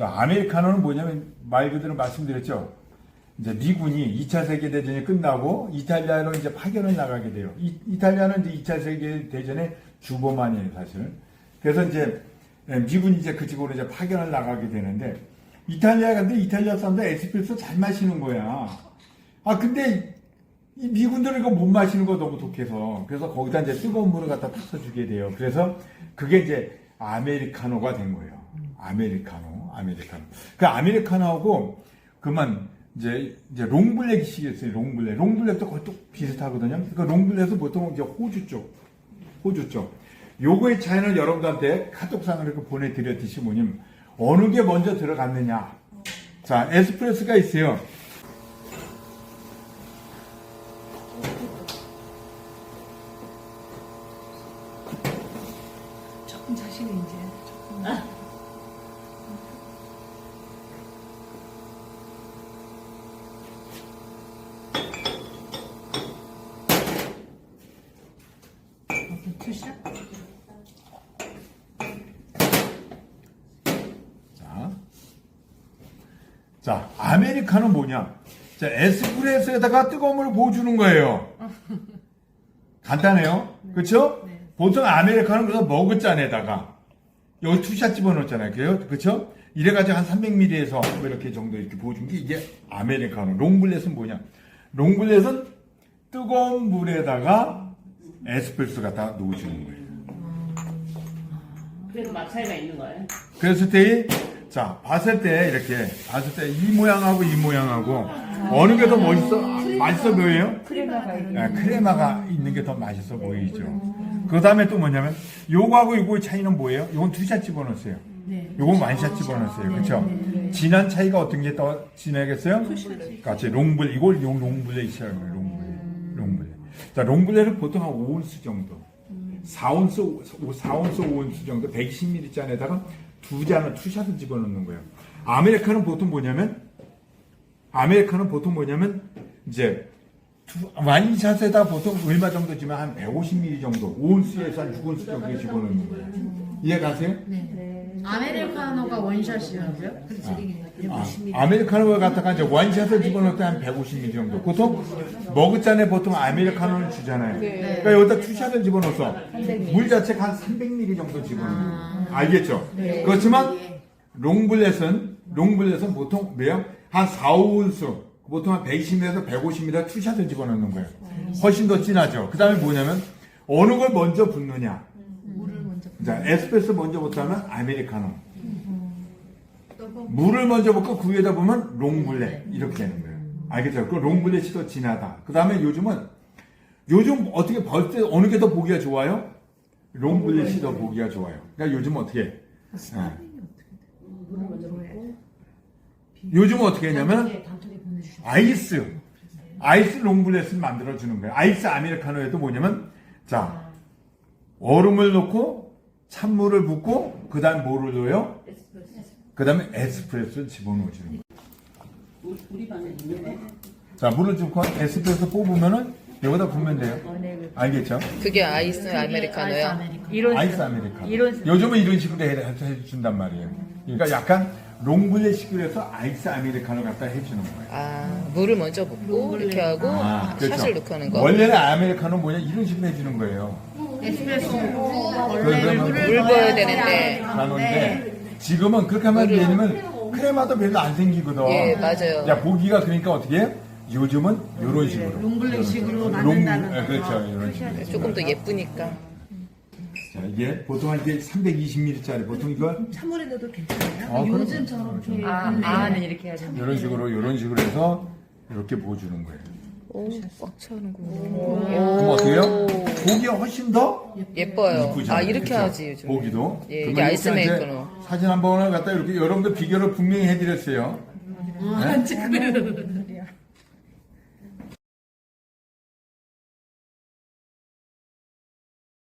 자, 아메리카노는 뭐냐면 말 그대로 말씀드렸죠. 이제 미군이 2차 세계대전이 끝나고 이탈리아로 이제 파견을 나가게 돼요. 이, 이탈리아는 이제 2차 세계대전의 주범아니에요, 사실은. 그래서 이제 예, 미군이 이제 그쪽으로 이제 파견을 나가게 되는데 이탈리아 근데 이탈리아 사람들 에스프레소 잘 마시는 거야. 아 근데 이 미군들은 이거 못 마시는 거 너무 독해서 그래서 거기다 이제 뜨거운 물을 갖다 타서 주게 돼요. 그래서 그게 이제 아메리카노가 된 거예요. 아메리카노, 아메리카노. 그 아메리카노하고 그만 이제 이제 롱블랙이 있어요. 롱블랙. 롱블랙도 거의 또 비슷하거든요. 그 롱블랙은 보통 이제 호주 쪽, 호주 쪽. 요거의 차이는 여러분들한테 카톡상을 이렇게 보내드렸듯이 뭐냐면 어느 게 먼저 들어갔느냐. 자, 에스프레소가 있어요. 조금 자신이 이제 조금 어떤 투샷? 자, 자, 아메리카노 뭐냐? 자, 에스프레소에다가 뜨거운 물을 부어주는 거예요. 간단해요. 그쵸? 네. 보통 아메리카노는 그래서 머그잔에다가 여기 투샷 집어넣잖아요. 그래요? 그쵸? 이래가지고 한 300ml에서 뭐 이렇게 정도 이렇게 부어준 게 이게 아메리카노. 롱블렛은 뭐냐? 롱블렛은 뜨거운 물에다가 에스프레소 갖다 놓아주는 거예요. 그래도 맛 차이가 있는 거예요. 그랬을 때, 자, 봤을 때, 이렇게, 봤을 때, 이 모양하고 이 모양하고, 어느 게 더 멋있어, 맛있어 보여요? 크레마가 이런 아, 크레마가 있는 게 더 맛있어 보이죠. 그 다음에 또 뭐냐면, 요거하고 요거의 차이는 뭐예요? 요건 투샷 집어넣었어요. 네. 요건 완샷 집어넣었어요. 그쵸? 진한 차이가 어떤 게 더 진하겠어요? 같이 롱블, 이걸 용 롱블레 있어요. 롱블레. 자, 롱블레는 보통 한 5온스 정도. 4온스, 4온스, 5온스 정도, 120ml 잔에다가 두 잔을 투샷을 집어넣는 거예요. 아메리카는 보통 뭐냐면, 아메리카는 보통 뭐냐면, 이제, 두- 와인샷에다 보통 얼마 정도 지만 한 150ml 정도, 5온스에서 한 6온스 정도 집어넣는 거예요. 이해가세요? 아메리카노가 원샷이라고요? 아, 아메리카노 갖다가 이제 와인샷을 집어넣을 때 한 150ml 정도. 보통 머그잔에 보통 아메리카노를 주잖아요. 그러니까 여기다 투샷을 집어넣어서 물 자체가 한 300ml 정도 집어넣어요. 알겠죠? 그렇지만 롱블렛은 롱블렛은 보통 뭐요? 한 4, 5온스 보통 한 120ml에서 150ml 투샷을 집어넣는 거예요. 훨씬 더 진하죠. 그 다음에 뭐냐면 어느 걸 먼저 붓느냐. 물을 먼저 자, 에스프레소 먼저 붓다면 아메리카노. 물을 먼저 붓고 그 위에다 보면 롱블랙 이렇게 되는 거예요. 알겠죠? 그 롱블랙이 더 진하다. 그 다음에 요즘은 요즘 어떻게 벌 때 어느 게 더 보기가 좋아요? 롱블랙이 더 보기가 좋아요. 그러니까 요즘 어떻게? 해? 예. 요즘 어떻게 했냐면 아이스 아이스 롱블렛을 만들어 주는 거예요. 아이스 아메리카노에도 뭐냐면 자 얼음을 넣고 찬물을 붓고 그다음 뭐를 넣어요? 그다음에 에스프레소를 집어넣어 주는 거예요. 우리, 반에. 자 물을 붓고 에스프레소 뽑으면은 여기다 붓면 돼요. 알겠죠? 그게 아이스 아메리카노요. 이런 아이스 아메리카노. 이런 요즘은 이런 식으로 해, 해, 해준단 말이에요. 그러니까 약간 롱블렛 식으로 해서 아이스 아메리카노 갖다 해주는 거예요. 아 물을 먼저 붓고 이렇게 하고 아, 그렇죠. 샷을 넣고 하는 거. 원래는 아메리카노 뭐냐 이런 식으로 해주는 거예요. 에스프레소 그러면 물 부어야 되는데. 나는데 지금은 그렇게 하면 왜냐면 크레마도 별로 안 생기거든. 예 맞아요. 야 보기가 그러니까 어떻게 해? 요즘은 이런 식으로. 롱블랙식으로 롱- 만든다는 예, 그렇죠. 이런 식으로. 조금 더 예쁘니까. 자, 이게 보통 한 이게 320ml짜리 보통 이거 찬물에 넣어도 괜찮아요? 어, 요즘처럼 좀 아, 아, 네 이렇게 해야지. 이런 식으로 이런 식으로 해서 이렇게 보여주는 거예요. 오꽉 차는구나. 그럼 어떻게 해요? 보기가 훨씬 더 예뻐요. 이쁘잖아요. 아 이렇게 그렇죠? 하지 요즘. 보기도. 예, 그러면 이게 아이스 이렇게 이제 아메리카노. 사진 한 번을 갖다 이렇게 여러분들 비교를 분명히 해드렸어요. 네?